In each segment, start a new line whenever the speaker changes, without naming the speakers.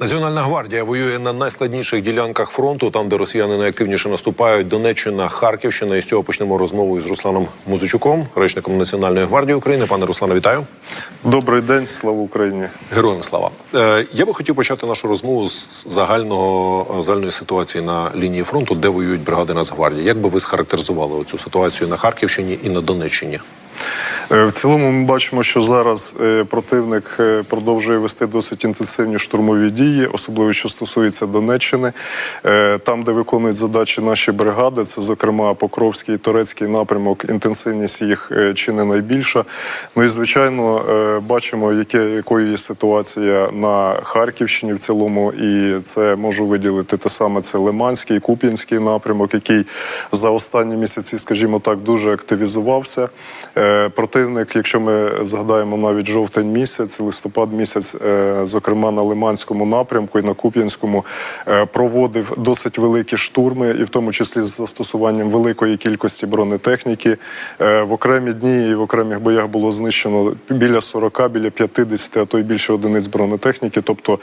Національна гвардія воює на найскладніших ділянках фронту, там, де росіяни найактивніше наступають. Донеччина, Харківщина. І з цього почнемо розмову із Русланом Музичуком, речником Національної гвардії України. Пане Руслане, вітаю.
Добрий день, слава Україні.
Героям слава. Е, я би хотів почати нашу розмову з загального загальної ситуації на лінії фронту, де воюють бригади Нацгвардії. Як би ви схарактеризували цю ситуацію на Харківщині і на Донеччині?
Е, В цілому ми бачимо, що зараз е, противник е, продовжує вести досить інтенсивні штурмові дії, особливо що стосується Донеччини. Там, де виконують задачі наші бригади, це зокрема Покровський і Турецький напрямок, інтенсивність їх чи не найбільша. Ну і звичайно, бачимо, якою є ситуація на Харківщині в цілому, і це можу виділити те саме. Це Лиманський, Куп'янський напрямок, який за останні місяці, скажімо так, дуже активізувався. Е, Противник, якщо ми згадаємо навіть жовтень місяць, листопад місяць, е, зокрема на Лиманському напрямку і на Куп'янському, е, проводив досить великі штурми, і в тому числі з застосуванням великої кількості бронетехніки. Е, В окремі дні і в окремих боях було знищено біля 40, біля 50, а то й більше одиниць бронетехніки. Тобто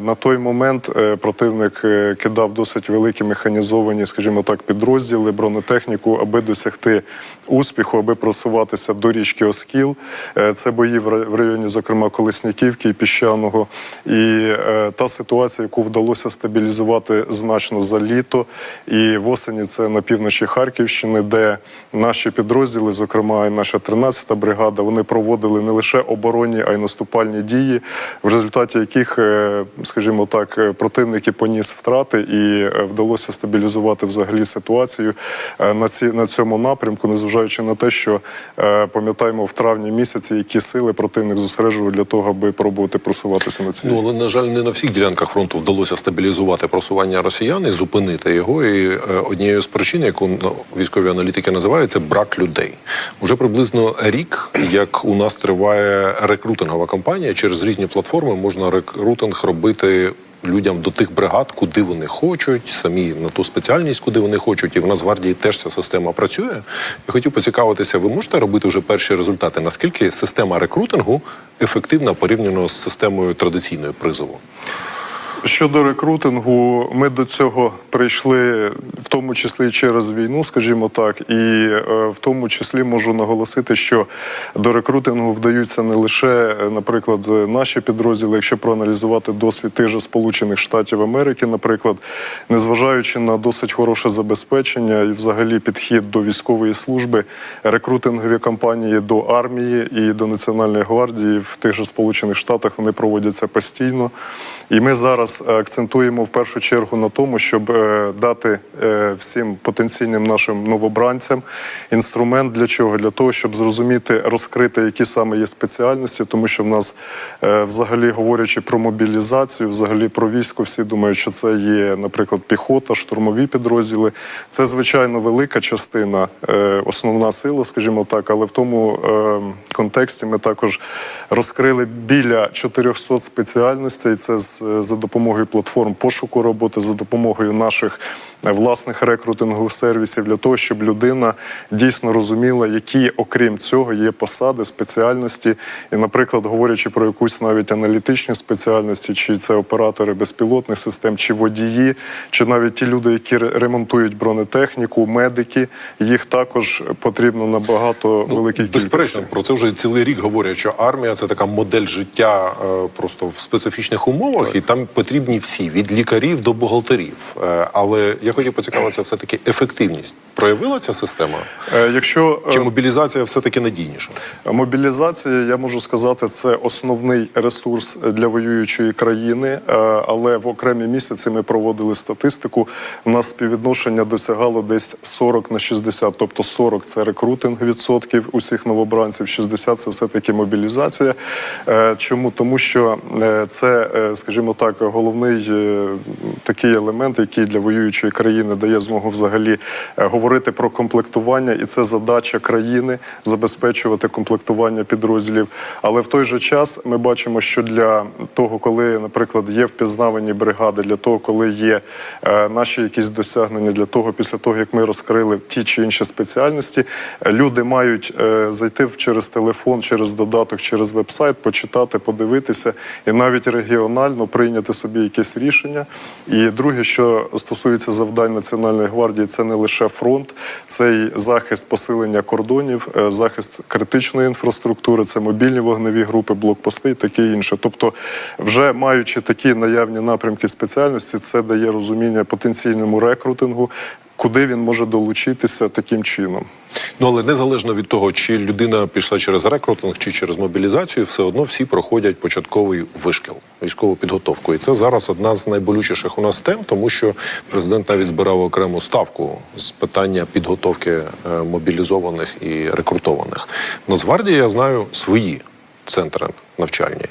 на той момент противник кидав досить великі механізовані, скажімо так, підрозділи, бронетехніку, аби досягти успіху, аби просуватися до річки Оскіл. Е, Це бої в ра- районі, зокрема, Колесняківки і Піщаного. І е, та ситуація, яку вдалося стабілізувати значно за літо. І в осені це на півночі Харківщини, де наші підрозділи, зокрема і наша 13-та бригада, вони проводили не лише оборонні, а й наступальні дії, в результаті яких, е, скажімо так, противник і поніс втрати, і вдалося стабілізувати взагалі ситуацію на ці на цьому напрямку, незважаючи на те, що пам'ятаємо в травні місяці, які сили противник зосереджував для того, аби пробувати просуватися на цій.
Ну але на жаль, не на всіх ділянках фронту вдалося стабілізувати просування росіян і зупинити його. І е, однією з причин, яку ну, військові аналітики називають, це брак людей. Уже приблизно рік, як у нас триває рекрутингова кампанія, через різні платформи можна рекрутинг робити. Людям до тих бригад, куди вони хочуть, самі на ту спеціальність, куди вони хочуть, і в Нацгвардії теж ця система працює. Я хотів поцікавитися, ви можете робити вже перші результати? Наскільки система рекрутингу ефективна порівняно з системою традиційної призову?
Щодо рекрутингу, ми до цього прийшли в тому числі через війну, скажімо так, і е, в тому числі можу наголосити, що до рекрутингу вдаються не лише, е, наприклад, наші підрозділи, якщо проаналізувати досвід тих же Сполучених Штатів Америки, наприклад, незважаючи на досить хороше забезпечення і взагалі підхід до військової служби, рекрутингові кампанії до армії і до Національної гвардії в тих же Сполучених Штатах вони проводяться постійно. І ми зараз е, акцентуємо в першу чергу на тому, щоб е, дати е, всім потенційним нашим новобранцям інструмент для чого? Для того, щоб зрозуміти, розкрити, які саме є спеціальності, тому що в нас, взагалі говорячи про мобілізацію, взагалі про військо, всі думають, що це є, наприклад, піхота, штурмові підрозділи. Це звичайно велика частина, основна сила, скажімо так, але в тому е, контексті ми також розкрили біля 400 спеціальностей. Це з за допомогою платформ пошуку роботи, за допомогою наших власних рекрутингових сервісів для того, щоб людина дійсно розуміла, які, окрім цього, є посади, спеціальності. І, наприклад, говорячи про якусь навіть аналітичні спеціальності, чи це оператори безпілотних систем, чи водії, чи навіть ті люди, які ремонтують бронетехніку, медики, їх також потрібно набагато великій кількості.
Ну, Безперечно, про це вже цілий рік говорять, що армія це така модель життя е, просто в специфічних умовах, і там потрібні всі від лікарів до бухгалтерів. Е, але я хотів поцікавитися, все таки ефективність проявила ця система,
Е, Якщо е,
чи мобілізація все таки надійніша?
Мобілізація, я можу сказати, це основний ресурс для воюючої країни. Е, Але в окремі місяці ми проводили статистику. У нас співвідношення досягало десь 40 на 60. Тобто 40 – це рекрутинг відсотків усіх новобранців, 60 – це все таки мобілізація. Чому тому, що це, скажімо так, головний такий елемент, який для воюючої країни дає змогу взагалі е, говорити про комплектування, і це задача країни забезпечувати комплектування підрозділів. Але в той же час ми бачимо, що для того, коли, наприклад, є впізнавані бригади, для того, коли є е, наші якісь досягнення, для того, після того як ми розкрили ті чи інші спеціальності, люди мають е, зайти через телефон, через додаток, через веб-сайт, почитати, подивитися і навіть регіонально прийняти собі якесь рішення. І друге, що стосується завдань Національної гвардії, це не лише фронт, це й захист посилення кордонів, е, захист критичної інфраструктури, це мобільні вогневі групи, блокпости і таке інше. Тобто, вже маючи такі наявні напрямки спеціальності, це дає розуміння потенційному рекрутингу, куди він може долучитися таким чином.
Ну але незалежно від того, чи людина пішла через рекрутинг чи через мобілізацію, все одно всі проходять початковий вишкіл, військову підготовку. І це зараз одна з найболючіших у нас тем, тому що президент навіть збирав окрему ставку з питання підготовки е, мобілізованих і рекрутованих. Нацгвардії я знаю свої центри навчальні.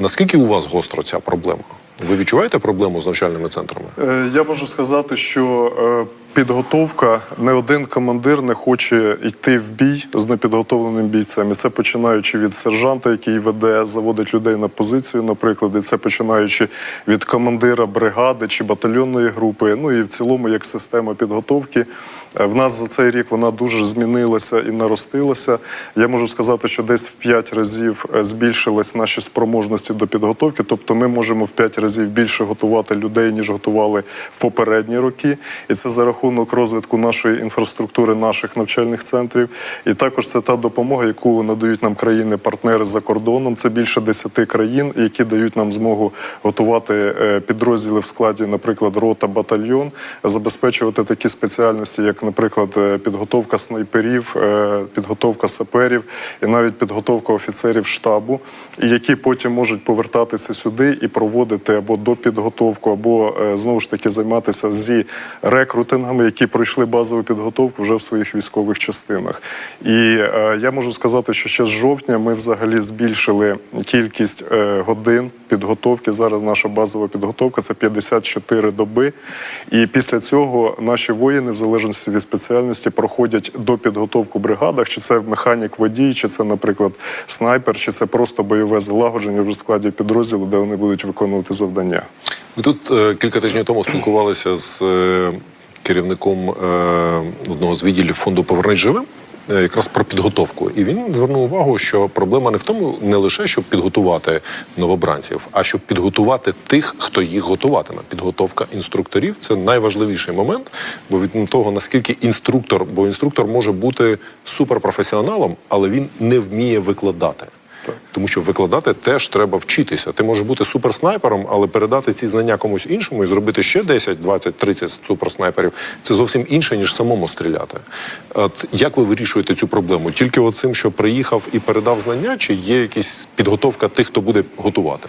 Наскільки у вас гостро ця проблема? Ви відчуваєте проблему з навчальними центрами?
Е, Я можу сказати, що е, підготовка не один командир не хоче йти в бій з непідготовленим бійцем. І це починаючи від сержанта, який веде, заводить людей на позицію, наприклад, і це починаючи від командира бригади чи батальйонної групи. Ну і в цілому, як система підготовки, в нас за цей рік вона дуже змінилася і наростилася. Я можу сказати, що десь в 5 разів е, збільшились наші спроможності до підготовки. Тобто, ми можемо в 5 разів більше готувати людей, ніж готували в попередні роки. І це за рахунок розвитку нашої інфраструктури, наших навчальних центрів. І також це та допомога, яку надають нам країни-партнери за кордоном. Це більше 10 країн, які дають нам змогу готувати е, підрозділи в складі, наприклад, рота, батальйон, забезпечувати такі спеціальності, як, наприклад, е, підготовка снайперів, е, підготовка саперів і навіть підготовка офіцерів штабу, які потім можуть повертатися сюди і проводити або допідготовку, або знову ж таки займатися зі рекрутингами, які пройшли базову підготовку вже в своїх військових частинах. І е, я можу сказати, що ще з жовтня ми взагалі збільшили кількість е, годин підготовки. Зараз наша базова підготовка це 54 доби. І після цього наші воїни, в залежності від спеціальності, проходять до підготовку в бригадах, чи це механік водій, чи це, наприклад, снайпер, чи це просто бойове залагодження в складі підрозділу, де вони будуть виконувати завдання.
Ми тут е, кілька тижнів тому спілкувалися з е, керівником е, одного з відділів фонду Повернись живим. е, Якраз про підготовку, і він звернув увагу, що проблема не в тому, не лише щоб підготувати новобранців, а щоб підготувати тих, хто їх готуватиме. Підготовка інструкторів це найважливіший момент, бо від того наскільки інструктор, бо інструктор може бути суперпрофесіоналом, але він не вміє викладати. Тому що викладати теж треба вчитися. Ти можеш бути суперснайпером, але передати ці знання комусь іншому і зробити ще 10, 20, 30 суперснайперів це зовсім інше, ніж самому стріляти. От як ви вирішуєте цю проблему? Тільки оцим, що приїхав і передав знання, чи є якась підготовка тих, хто буде готувати?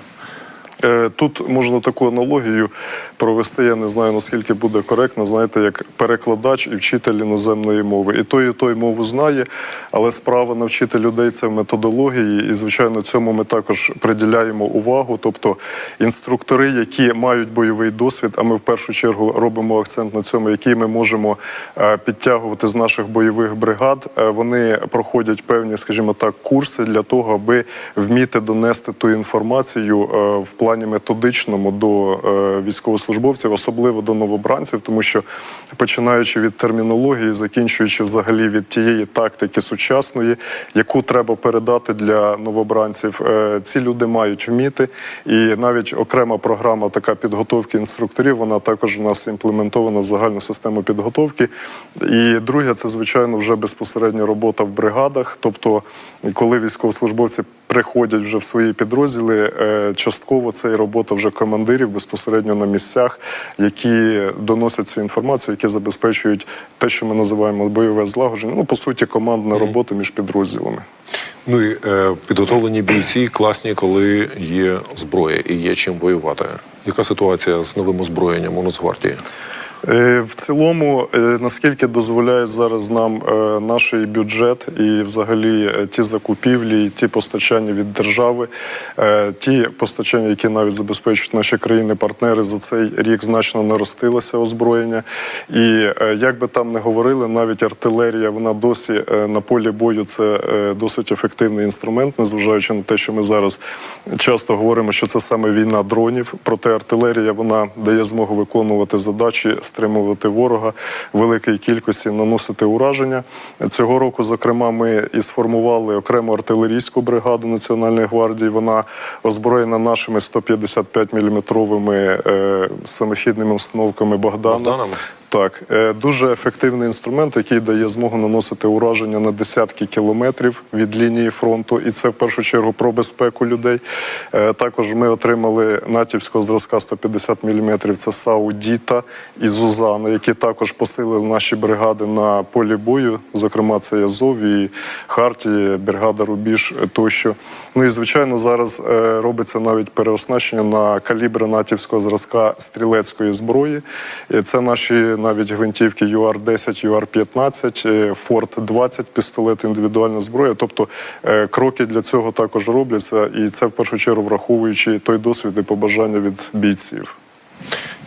Е, Тут можна таку аналогію провести. Я не знаю наскільки буде коректно. Знаєте, як перекладач і вчитель іноземної мови. І той, і той мову знає, але справа навчити людей це в методології, і звичайно, цьому ми також приділяємо увагу. Тобто інструктори, які мають бойовий досвід, а ми в першу чергу робимо акцент на цьому, які ми можемо е, підтягувати з наших бойових бригад. е, Вони проходять певні, скажімо так, курси для того, аби вміти донести ту інформацію в плані методичному до е, військовослужбовців, особливо до новобранців, тому що починаючи від термінології, закінчуючи взагалі від тієї тактики сучасної, яку треба передати для новобранців, е, ці люди мають вміти. І навіть окрема програма така підготовки інструкторів, вона також у нас імплементована в загальну систему підготовки. І друге, це звичайно вже безпосередньо робота в бригадах. Тобто, коли військовослужбовці приходять вже в свої підрозділи, е, частково це і робота вже командирів безпосередньо на місцях, які доносять цю інформацію, які забезпечують те, що ми називаємо бойове злагодження. Ну по суті, командна робота між підрозділами.
Ну і е, підготовлені бійці класні, коли є зброя і є чим воювати. Яка ситуація з новим озброєнням у Нацгвардії?
Е, В цілому, е, наскільки дозволяє зараз нам е, наш бюджет і взагалі ті закупівлі, ті постачання від держави, ті постачання, які навіть забезпечують наші країни-партнери, за цей рік значно наростилося озброєння. І як би там не говорили, навіть артилерія, вона досі на полі бою це досить ефективний інструмент, незважаючи на те, що ми зараз часто говоримо, що це саме війна дронів. Проте артилерія вона дає змогу виконувати задачі, стримувати ворога великої кількості, наносити ураження. Цього року, зокрема, ми і сформували окрему артилерійську бригаду Національної гвардії. Вона озброєна нашими 155 мм е, самохідними установками Богдана.
Богданами?
Так, е, дуже ефективний інструмент, який дає змогу наносити ураження на десятки кілометрів від лінії фронту, і це в першу чергу про безпеку людей. Е, Також ми отримали натівського зразка 150 мм, Це САУ Діта і Зузана, які також посилили наші бригади на полі бою. Зокрема, це Азов і Хартії, бригада Рубіж тощо. Ну і звичайно, зараз е, робиться навіть переоснащення на калібри натівського зразка стрілецької зброї. Це наші навіть гвинтівки ЮАР-10, ЮАР-15, е, Форт-20, пістолет, індивідуальна зброя. Тобто е, кроки для цього також робляться, і це в першу чергу враховуючи той досвід і побажання від бійців.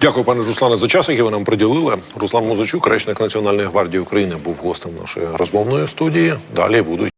Дякую, пане Руслане, за час, який ви нам приділили. Руслан Музичук, речник Національної гвардії України, був гостем нашої розмовної студії. Далі будуть.